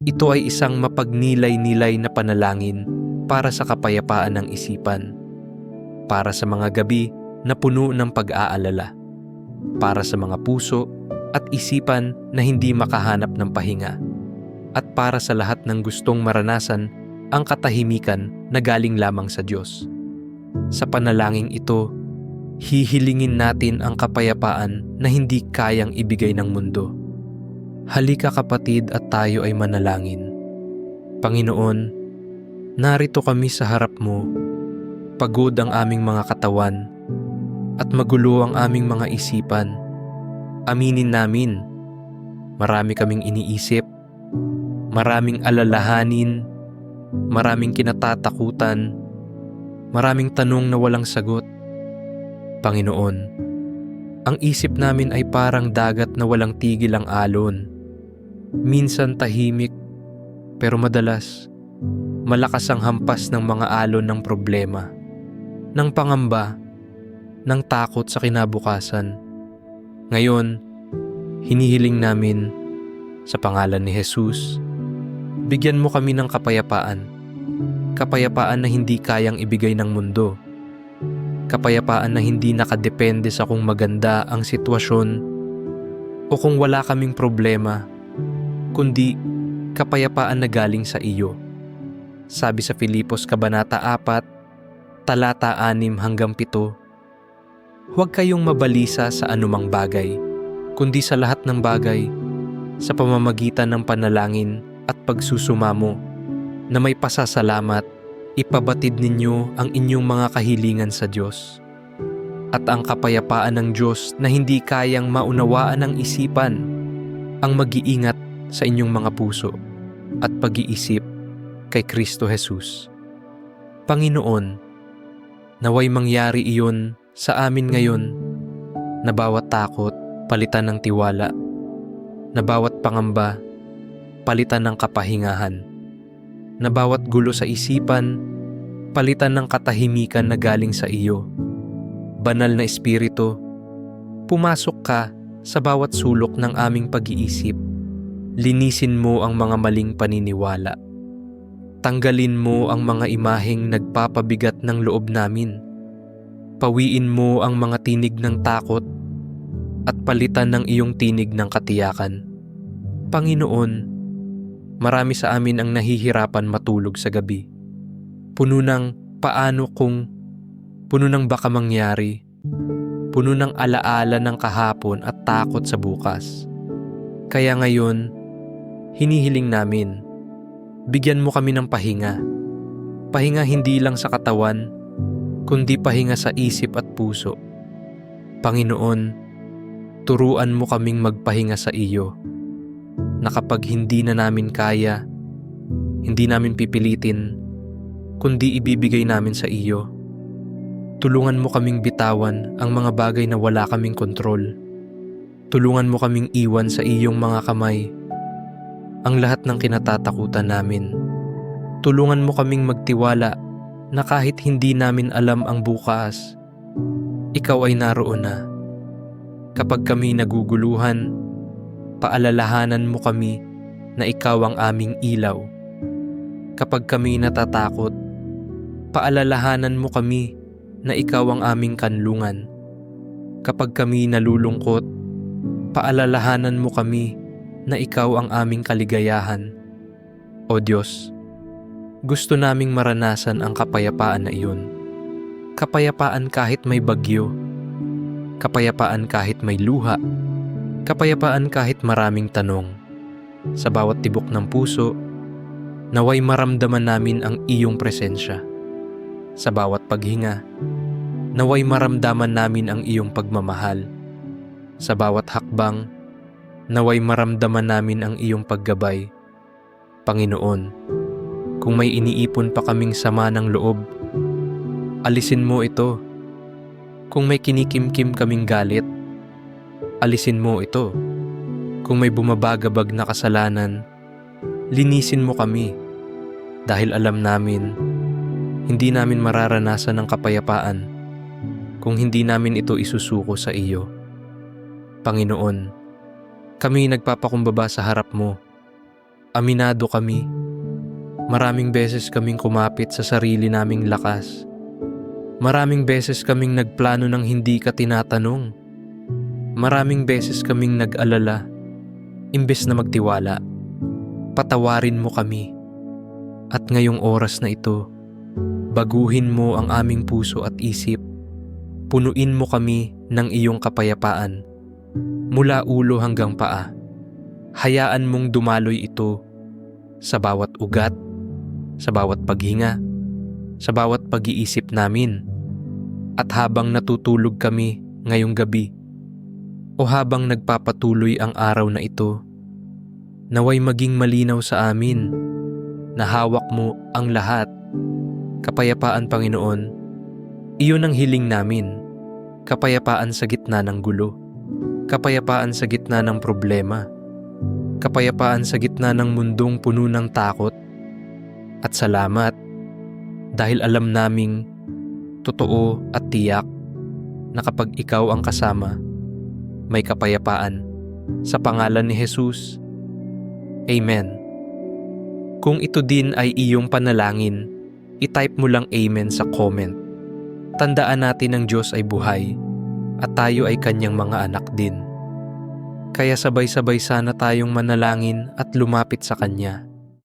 Ito ay isang mapagnilay-nilay na panalangin para sa kapayapaan ng isipan, para sa mga gabi na puno ng pag-aalala, para sa mga puso at isipan na hindi makahanap ng pahinga, at para sa lahat ng gustong maranasan ang katahimikan na galing lamang sa Diyos. Sa panalangin ito, hihilingin natin ang kapayapaan na hindi kayang ibigay ng mundo. Halika kapatid at tayo ay manalangin. Panginoon, narito kami sa harap mo. Pagod ang aming mga katawan at magulo ang aming mga isipan. Aminin namin, marami kaming iniisip, maraming alalahanin, maraming kinatatakutan, maraming tanong na walang sagot. Panginoon, ang isip namin ay parang dagat na walang tigil ang alon. Minsan tahimik, pero madalas, malakas ang hampas ng mga alon ng problema, ng pangamba, ng takot sa kinabukasan. Ngayon, hinihiling namin sa pangalan ni Jesus, bigyan mo kami ng kapayapaan. Kapayapaan na hindi kayang ibigay ng mundo. Kapayapaan na hindi nakadepende sa kung maganda ang sitwasyon o kung wala kaming problema, kundi kapayapaan na galing sa iyo. Sabi sa Filipos Kabanata 4, talata 6 hanggang 7, Huwag kayong mabalisa sa anumang bagay, kundi sa lahat ng bagay, sa pamamagitan ng panalangin at pagsusumamo, na may pasasalamat, ipabatid ninyo ang inyong mga kahilingan sa Diyos. At ang kapayapaan ng Diyos na hindi kayang maunawaan ng isipan, ang mag-iingat sa inyong mga puso at pag-iisip kay Kristo Jesus. Panginoon, naway mangyari iyon sa amin ngayon na bawat takot palitan ng tiwala, na bawat pangamba palitan ng kapahingahan, na bawat gulo sa isipan palitan ng katahimikan na galing sa iyo. Banal na Espiritu, pumasok ka sa bawat sulok ng aming pag-iisip. Linisin mo ang mga maling paniniwala. Tanggalin mo ang mga imaheng nagpapabigat ng loob namin. Pawiin mo ang mga tinig ng takot at palitan ng iyong tinig ng katiyakan. Panginoon, marami sa amin ang nahihirapan matulog sa gabi. Puno ng paano kung, puno ng baka mangyari, puno ng alaala ng kahapon at takot sa bukas. Kaya ngayon, hinihiling namin, bigyan mo kami ng pahinga. Pahinga hindi lang sa katawan, kundi pahinga sa isip at puso. Panginoon, turuan mo kaming magpahinga sa iyo, na kapag hindi na namin kaya, hindi namin pipilitin, kundi ibibigay namin sa iyo. Tulungan mo kaming bitawan ang mga bagay na wala kaming kontrol. Tulungan mo kaming iwan sa iyong mga kamay ang lahat ng kinatatakutan namin. Tulungan mo kaming magtiwala na kahit hindi namin alam ang bukas, ikaw ay naroon na. Kapag kami naguguluhan, paalalahanan mo kami na ikaw ang aming ilaw. Kapag kami natatakot, paalalahanan mo kami na ikaw ang aming kanlungan. Kapag kami nalulungkot, paalalahanan mo kami na ikaw ang aming kaligayahan. O Diyos, gusto naming maranasan ang kapayapaan na iyon. Kapayapaan kahit may bagyo. Kapayapaan kahit may luha. Kapayapaan kahit maraming tanong. Sa bawat tibok ng puso, naway maramdaman namin ang iyong presensya. Sa bawat paghinga, naway maramdaman namin ang iyong pagmamahal. Sa bawat hakbang, naway maramdaman namin ang iyong paggabay. Panginoon, kung may iniipon pa kaming sama ng loob, alisin mo ito. Kung may kinikimkim kaming galit, alisin mo ito. Kung may bumabagabag na kasalanan, linisin mo kami. Dahil alam namin, hindi namin mararanasan ng kapayapaan kung hindi namin ito isusuko sa iyo. Panginoon, kami nagpapakumbaba sa harap mo. aminado kami. Maraming beses kaming kumapit sa sarili naming lakas. Maraming beses kaming nagplano ng hindi ka tinatanong. Maraming beses kaming nag-alala. Imbes na magtiwala, patawarin mo kami. At ngayong oras na ito, baguhin mo ang aming puso at isip. Punuin mo kami ng iyong kapayapaan. Mula ulo hanggang paa. Hayaan mong dumaloy ito sa bawat ugat, sa bawat paghinga, sa bawat pag-iisip namin. At habang natutulog kami ngayong gabi, o habang nagpapatuloy ang araw na ito, naway maging malinaw sa amin na hawak mo ang lahat. Kapayapaan, Panginoon, iyon ang hiling namin. Kapayapaan sa gitna ng gulo. Kapayapaan sa gitna ng problema. Kapayapaan sa gitna ng mundong puno ng takot. At salamat dahil alam naming totoo at tiyak na kapag ikaw ang kasama, may kapayapaan. Sa pangalan ni Jesus. Amen. Kung ito din ay iyong panalangin, itype mo lang Amen sa comment. Tandaan natin ang Diyos ay buhay at tayo ay kanyang mga anak din. Kaya sabay-sabay sana tayong manalangin at lumapit sa Kanya.